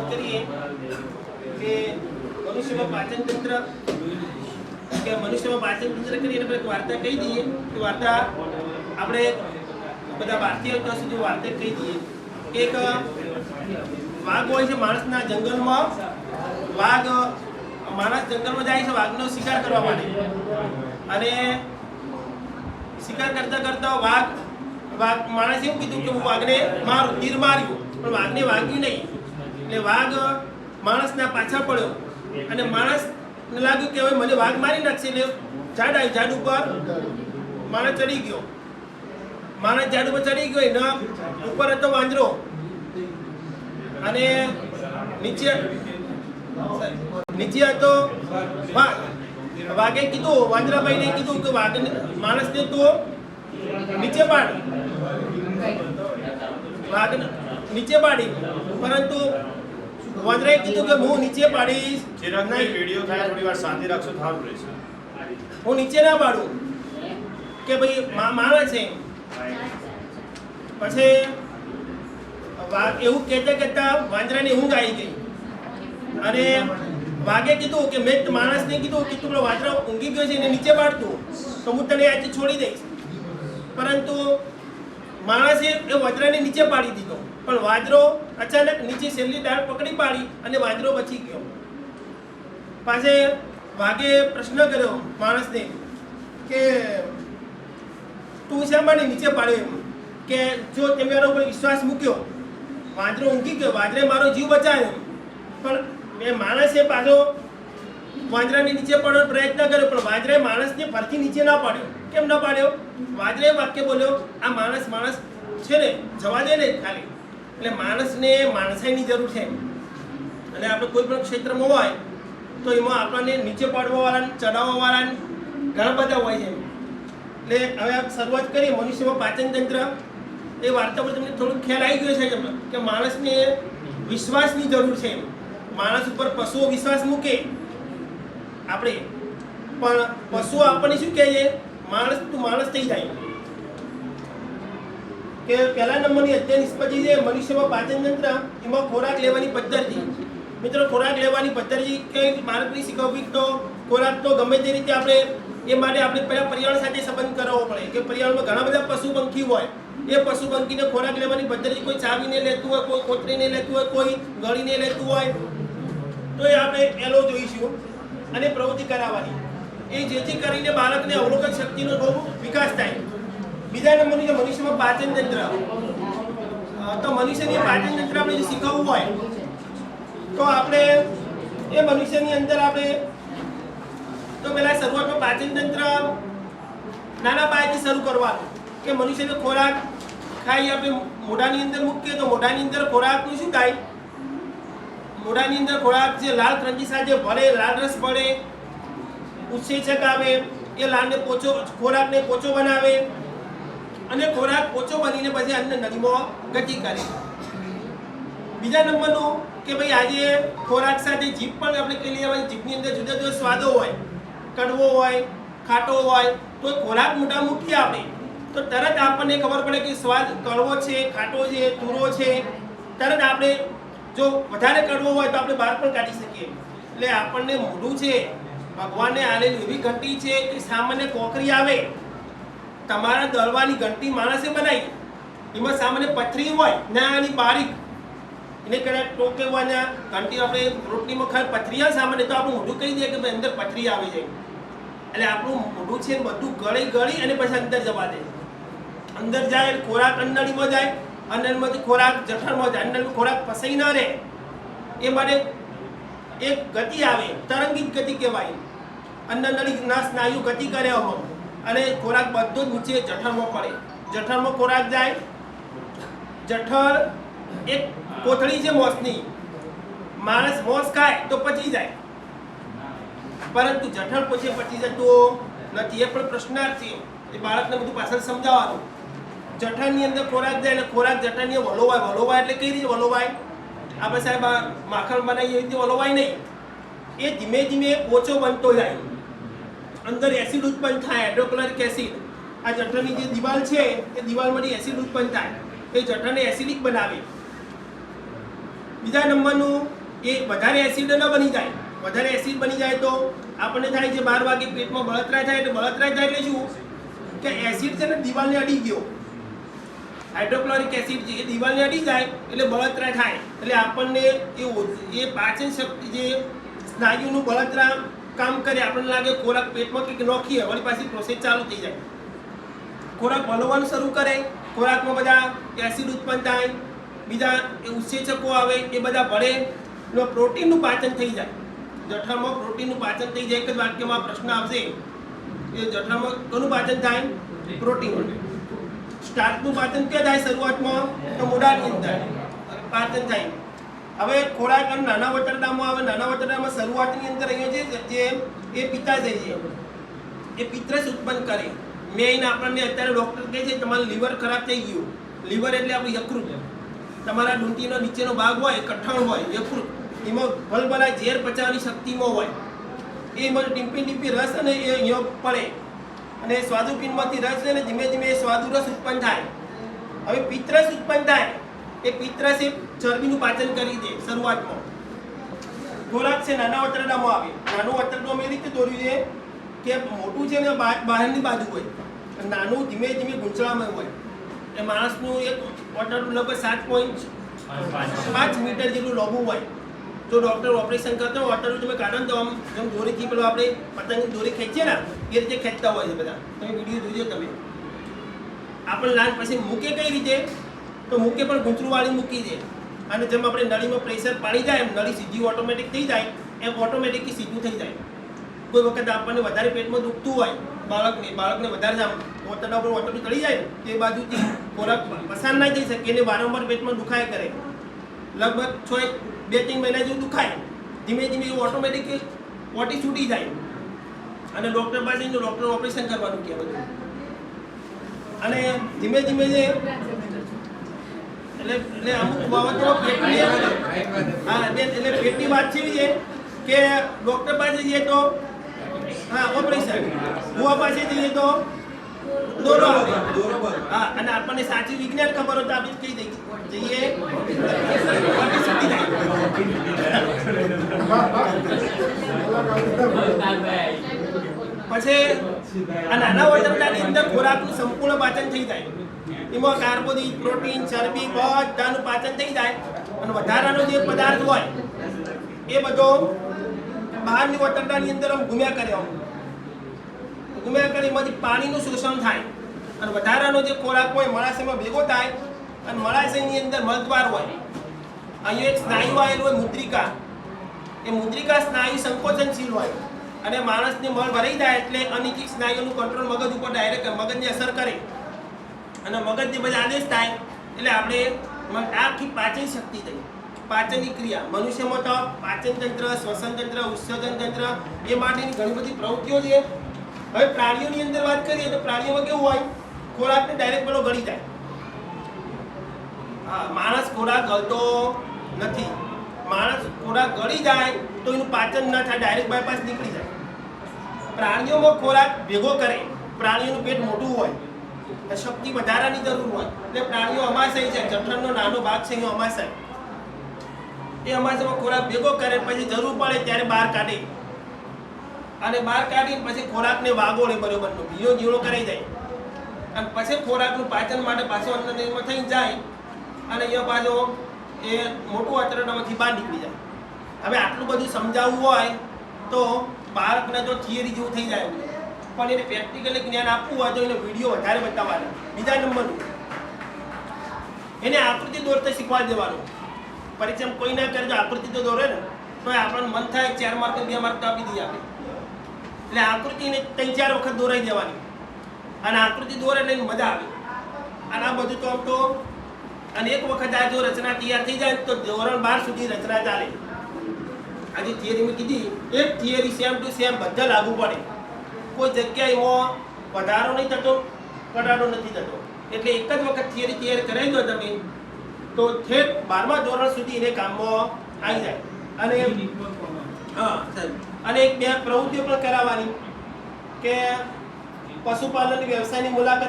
વાત કરીએ કે મનુષ્યમાં પાચન તંત્ર, કે મનુષ્યમાં પાચન તંત્ર કરીએ એક વાર્તા કહી દઈએ કે વાર્તા આપણે બધા ભારતીય ત્યાં સુધી વાર્તા કહી દઈએ એક વાઘ હોય છે માણસના જંગલમાં, વાઘ માણસ જંગલમાં જાય છે વાઘનો શિકાર કરવા માટે. અને શિકાર કરતા કરતા વાઘ વાઘ માણસે એવું કીધું કે હું વાઘને મારું, તીર માર્યું. પણ વાઘને વાગ્યું નહીં. એટલે વાઘ માણસના પાછા પડ્યો. અને માણસને લાગ્યું કે હવે મને વાઘ મારી નાખશે એટલે ઝાડ આવ્યું ઝાડ ઉપર માણસ ચડી ગયો. માણસ ઝાડ ઉપર ચડી ગયો, એના ઉપર હતો વાંદરો. અને નીચે નીચે હતો વાઘ. વાઘે કીધું, વાંદરાભાઈને કીધું કે વાઘ માણસને તો નીચે પાડ. વાઘ નીચે પાડી. પરંતુ વાંદરાએ કીધું કે હું નીચે પાડીશ. ચિરાગભાઈ નહીં. વીડિયો થાય થોડી વાર શાંતિ રાખશો થારું રહેશે. હું નીચે ના પાડું. કે ભાઈ મા- મારે છે. પછી વાઘ એવું કહેતા કહેતા વાંદરાની ઊંઘ આવી ગઈ. અને વાઘે કીધું કે મેં માણસને કીધું કે તું વાંદરા ઊંઘી ગયો છે એને નીચે પાડતું. તો હું તને આજે છોડી દઈશ. પરંતુ માણસે એ વાંદરાને નીચે પાડી દીધો. પણ વાંદરો અચાનક નીચે છેલ્લી ડાળ પકડી પાડી અને વાજરો બચી ગયો. પાસે વાઘે પ્રશ્ન કર્યો માણસને કે, તું શા માટે નીચે પાડ્યો કે જો તમે મારા ઉપર વિશ્વાસ મૂક્યો. વાંદરો ઊંઘી ગયો વાંદરે મારો જીવ બચાવ્યો. પણ મેં માણસે પાછો વાંદરાને નીચે પડવાનો પ્રયત્ન કર્યો, પણ વાંદરાએ માણસને ફરથી નીચે ના પાડ્યો. કેમ ના પાડ્યો? વાંદરે વાક્ય બોલ્યો, આ માણસ માણસ છે ને, જવા દે ને ખાલી. એટલે માણસને માણસાઈની જરૂર છે. અને આપણે કોઈ પણ ક્ષેત્રમાં હોય, તો એમાં આપણને નીચે પાડવાવાળાને, ચડાવવાવાળાને ઘણા બધા હોય છે. એટલે હવે આ શરૂઆત કરીએ મનુષ્યમાં પાચન તંત્ર. એ વાર્તા પર તમને થોડું ખ્યાલ આવી ગયો છે તમને કે માણસને વિશ્વાસની જરૂર છે. માણસ ઉપર પશુઓ વિશ્વાસ મૂકે. આપણે, પણ પશુઓ આપણને શું કહે છે? માણસ, તું માણસ થઈ જાય. કે પહેલા નંબરની અધ્યયન નિષ્પત્તિ જે મનુષ્યમાં પાચન તંત્ર, એમાં ખોરાક લેવાની પદ્ધતિ. મિત્રો, ખોરાક લેવાની પદ્ધતિ કે બાળકની શીખવવી તો, ખોરાક તો ગમે તે રીતે આપણે, એ માટે આપણે પહેલાં પર્યાવરણ સાથે સંબંધ કરવો પડે. કે પર્યાવરણમાં ઘણા બધા પશુ પંખી હોય, એ પશુ પંખીને ખોરાક લેવાની પદ્ધતિ કોઈ ચાવીને લેતું હોય, કોઈ કોતરીને લેતું હોય, કોઈ ગળીને લેતું હોય. તો એ આપણે એલો જોઈશું અને પ્રવૃત્તિ કરાવવાની. એ જેથી કરીને બાળકને અવલોકન શક્તિનો બહુ વિકાસ થાય. બીજા નંબરનું જે મનુષ્યમાં પાચન તંત્ર. તો મનુષ્યની પાચન તંત્ર આપણે જે શીખવવું હોય, તો આપણે એ મનુષ્યની અંદર આપણે, તો પહેલાં શરૂઆતમાં પાચન તંત્ર નાના પાયેથી શરૂ કરવાનું. કે મનુષ્યને ખોરાક ખાઈ આપણે મોઢાની અંદર મૂકીએ તો મોઢાની અંદર ખોરાકનું શું થાય? મોઢાની અંદર ખોરાક જે લાલ ક્રંચી જે ભળે, લાલ રસ ભળે ઉત્સેચક આવે, એ લાલને પોચો, ખોરાકને પોચો બનાવે અને ખોરાક ઓછો બનીને પછી અંદર નદીમાં ગતિ કરે. બીજા નંબરનું કે ભાઈ આજે ખોરાક સાથે જીભ પણ આપણે કહી લેવાની જીભની અંદર જુદા જુદા સ્વાદો હોય, કડવો હોય, ખાટો હોય, તો ખોરાક મોટા મૂકીએ આપણે તો તરત આપણને ખબર પડે કે સ્વાદ કડવો છે, ખાટો છે તુરો છે. તરત આપણે જો વધારે કડવો હોય તો આપણે બહાર પણ કાઢી શકીએ. એટલે આપણને મોઢું છે ભગવાને આલેલી એવી ઘટી છે કે સામાન્ય કોકરી આવે તમારા દળવાની ઘંટી માણસે બનાવી. એમાં સામાન્ય પથરી હોય નાની બારીક. એને કદાચ ટોકે હોય, ને. ઘંટી આપણે રોટલીમાં ખાલી પથરી આવે સામાન્ય, તો આપણું મોઢું કહી દે કે ભાઈ અંદર પથરી આવી જાય. એટલે આપણું મોઢું છે ને બધું ગળી ગળી અને પછી અંદર જવા દે. અંદર જાય ખોરાક અંદરીમાં જાય અંદરમાંથી ખોરાક જઠરમાં જાય અંડળનો ખોરાક ફસાઈ ન રહે. એ માટે એક ગતિ આવે તરંગિત ગતિ કહેવાય. અંડનળી ના સ્નાયુ ગતિ કરે આમાં. અને ખોરાક બધું જ નીચે જઠરમાં પડે. જઠરમાં ખોરાક જાય, જઠર એક કોથળી છે મોસની. માણસ મોસ ખાય તો પચી જાય. પરંતુ જઠર પછી પચી જતો નથી. એ પણ પ્રશ્નાર્થ એ બાળકને બધું પાછળ સમજાવવાનું. જઠરની અંદર ખોરાક જાય એટલે ખોરાક જઠરની વલોવાય. વલોવાય એટલે કઈ રીતે વલોવાય? આપણે સાહેબ માખણ બનાવીએ એવી રીતે વલોવાય નહીં. એ ધીમે ધીમે પોચો બનતો જાય. અંદર એસિડ ઉત્પન્ન થાય હાઇડ્રોક્લોરિક એસિડ આ જઠરની જે દિવાલ છે, એ દિવાલમાંથી એસિડ ઉત્પન્ન થાય. એ જઠરને એસિડિક બનાવે. બીજા નંબરનું, એ વધારે એસિડ ન બની જાય. વધારે એસિડ બની જાય તો આપણને થાય છે બાર વાગે પેટમાં બળતરા થાય એટલે બળતરા થાય એટલે શું? કે એસિડ છે ને દિવાલને અડી ગયો. હાઇડ્રોક્લોરિક એસિડ એ દિવાલને અડી જાય એટલે બળતરા થાય. એટલે આપણને એ એ પાચન શક્તિ જે સ્નાયુનું બળતરા કામ કરે આપણને લાગે ખોરાક પેટમાં કંઈક નોખીએ વળી પાછી પ્રોસેસ ચાલુ થઈ જાય. ખોરાક હલવાનું શરૂ કરે, ખોરાકમાં બધા એસિડ ઉત્પન્ન થાય, બીજા એ ઉત્સેચકો આવે, એ બધા ભળે એમાં પ્રોટીનનું પાચન થઈ જાય. જઠરામાં પ્રોટીનનું પાચન થઈ જાય, એક જ વાક્યમાં પ્રશ્ન આવશે. એ જઠરામાં કોનું પાચન થાય? પ્રોટીન સ્ટાર્ચનું પાચન ક્યાં થાય? શરૂઆતમાં તો મોઢાની અંદર પાચન થાય. હવે ખોરાક અને નાના વટરડામાં આવે, નાના વટરડામાં શરૂઆતની અંદર અહીંયા જે જે એ પિત્તાશય છે, એ પિત્તરસ ઉત્પન્ન કરે. મેઇન આપણને અત્યારે ડૉક્ટર કહે છે, તમારું લીવર ખરાબ થઈ ગયું. લીવર એટલે આપણું યકૃત. તમારા ડુંટીનો નીચેનો ભાગ હોય કઠણ હોય, યકૃત. એમાં ભલભલા ઝેર પચાવવાની શક્તિમાં હોય. એમાં ટીમ્પી ટીમ્પી રસ અને એ અહીંયા પડે. અને સ્વાદુપિંડમાંથી રસ છે ને ધીમે ધીમે એ સ્વાદુ રસ ઉત્પન્ન થાય. હવે પિત્તરસ ઉત્પન્ન થાય. એ પિત્તરસ એ ચરબીનું પાચન કરી દે શરૂઆતમાં. ખોરાક છે, નાના વતરડામાં આવે. નાનું વતરડું અમે રીતે દોર્યું છે કે મોટું છે ને બહારની બાજુ હોય. નાનું ધીમે ધીમે ગૂંચળામાં હોય. એ માણસનું એક વતરડું લગભગ સાત પોઈન્ટ પાંચ મીટર જેટલું લાંબુ હોય. જો ડૉક્ટર ઓપરેશન કરતા હોય વતરડું તમે કાઢો તો આમ, જેમ દોરીથી પેલું આપણે પતંગ દોરી ખેંચીએ ને, એ રીતે ખેંચતા હોય છે બધા. તમે વીડિયો જોજો તમે. આપણે લાલ પછી મૂકે કઈ રીતે? તો મૂકે પણ ગૂંચળુંવાળી મૂકી દે. અને જેમ આપણે નળીમાં પ્રેશર પાડી જાય, એમ નળી સીધી ઓટોમેટિક થઈ જાય, એમ ઓટોમેટિકલી સીધું થઈ જાય. કોઈ વખત આપણને વધારે પેટમાં દુખતું હોય, બાળકને બાળકને વધારે આમ ઓતરડા ઉપર ઓટોમેટિક ચડી જાય, તે બાજુથી ખોરાક પસાર ના જઈ શકે, એને વારંવાર પેટમાં દુખાય કરે. લગભગ છ એક, બે, ત્રણ મહિના જેવું દુખાય. ધીમે ધીમે એવું ઓટોમેટિક ઓટી છૂટી જાય. અને ડૉક્ટર પાસે ડૉક્ટર ઓપરેશન કરવાનું કહેવાય અને ધીમે ધીમે જે એટલે એટલે અમુક બાબતો પેટની હા, એટલે પેટની વાત છે છે કે ડૉક્ટર પાસે જઈએ તો, હા ઓપરેશન ભુવા પાસે જઈએ તો દોરો હા, અને આપણને સાચી વિજ્ઞાન ખબર હોય તો આપણે કઈ દઈએ. જઈએ. પછી આ નાના વજનદાની અંદર ખોરાકનું સંપૂર્ણ પાચન થઈ જાય. એમાં કાર્બોદિત, પ્રોટીન, ચરબી બધાનું પાચન થઈ જાય અને વધારાનો જે પદાર્થ હોય, એ બધો બહારની વટરડાની અંદર આમ ઘૂમ્યા કરે આમ. ઘૂમ્યા કરે, એમાંથી પાણીનું શોષણ થાય અને વધારાનો જે ખોરાક હોય મળાશયમાં ભેગો થાય અને મળાશયની અંદર મળદ્વાર હોય. અહીંયા એક સ્નાયુ આવેલું હોય, મુદ્રિકા. એ મુદ્રિકા સ્નાયુ સંકોચનશીલ હોય અને માણસને મળ ભરાઈ જાય એટલે અનિચિત સ્નાયુનું કંટ્રોલ મગજ ઉપર ડાયરેક્ટ મગજને અસર કરે. અને મગજને બધા આદેશ થાય, એટલે આપણે આખી પાચન શક્તિ થઈ પાચનની ક્રિયા, મનુષ્યમાં તો પાચન તંત્ર, શ્વસન તંત્ર, ઉત્સર્જન તંત્ર, એ માટેની ઘણી બધી પ્રવૃત્તિઓ છે. હવે પ્રાણીઓની અંદર વાત કરીએ તો પ્રાણીઓમાં કેવું હોય? ખોરાકને ડાયરેક્ટ પેલો ગળી જાય. હા, માણસ ખોરાક ગળતો નથી. માણસ ખોરાક ગળી જાય તો એનું પાચન ના થાય ડાયરેક્ટ બાયપાસ નીકળી જાય. પ્રાણીઓમાં ખોરાક ભેગો કરે. પ્રાણીઓનું પેટ મોટું હોય. શક્તિ વધારાની જરૂર હોય. એટલે પ્રાણીઓ અમાશય છે જઠરનો નાનો ભાગ છે, એ અમાશય એ અમાશયમાં ખોરાક ભેગો કરે, પછી જરૂર પડે ત્યારે બહાર કાઢે. અને બહાર કાઢીને પછી ખોરાકને વાગોળે બરોબરનો. ભીનો જીવડો કરાઈ જાય. અને પછી ખોરાકનું પાચન માટે પાછો અંદરમાં થઈ જાય. અને એ પાછો એ મોટું આચરણમાંથી બહાર નીકળી જાય. હવે આટલું બધું સમજાવવું હોય તો બાળકને તો થિયરી જેવું થઈ જાય. પણ એને પ્રેક્ટિકલી જ્ઞાન આપવું હોય તો એને વીડિયો વધારે બતાવવાનો. બીજા નંબરનું. એને આકૃતિ દોરતા શીખવાડી દેવાનું. પરીક્ષામાં કોઈ ના કરે તો આકૃતિ તો દોરે ને. તો આપણને મન થાય ચાર માર્ક બે માર્ક તો આપી દઈએ આપણે. એટલે આકૃતિને ત્રણ ચાર વખત દોરાઈ દેવાની. અને આકૃતિ દોરે એટલે મજા આવે. અને આ બધું તો આમ તો અને એક વખત આ જો રચના તૈયાર થઈ જાય તો ધોરણ બાર સુધી રચના ચાલે. આજે થિયરી મેં કીધી, એક થિયરી સેમ ટુ સેમ બધા લાગુ પડે. કોઈ જગ્યાએ એમાં વધારો નહીં થતો ઘટાડો નથી થતો. એટલે એક જ વખત થિયરી તૈયાર કરાવી દો તમે તો છે બારમા ધોરણ સુધી એને કામમાં આવી જાય. અને હા સાહેબ. અને એક બે પ્રવૃત્તિઓ પણ કરાવવાની કે પશુપાલન વ્યવસાયની મુલાકાત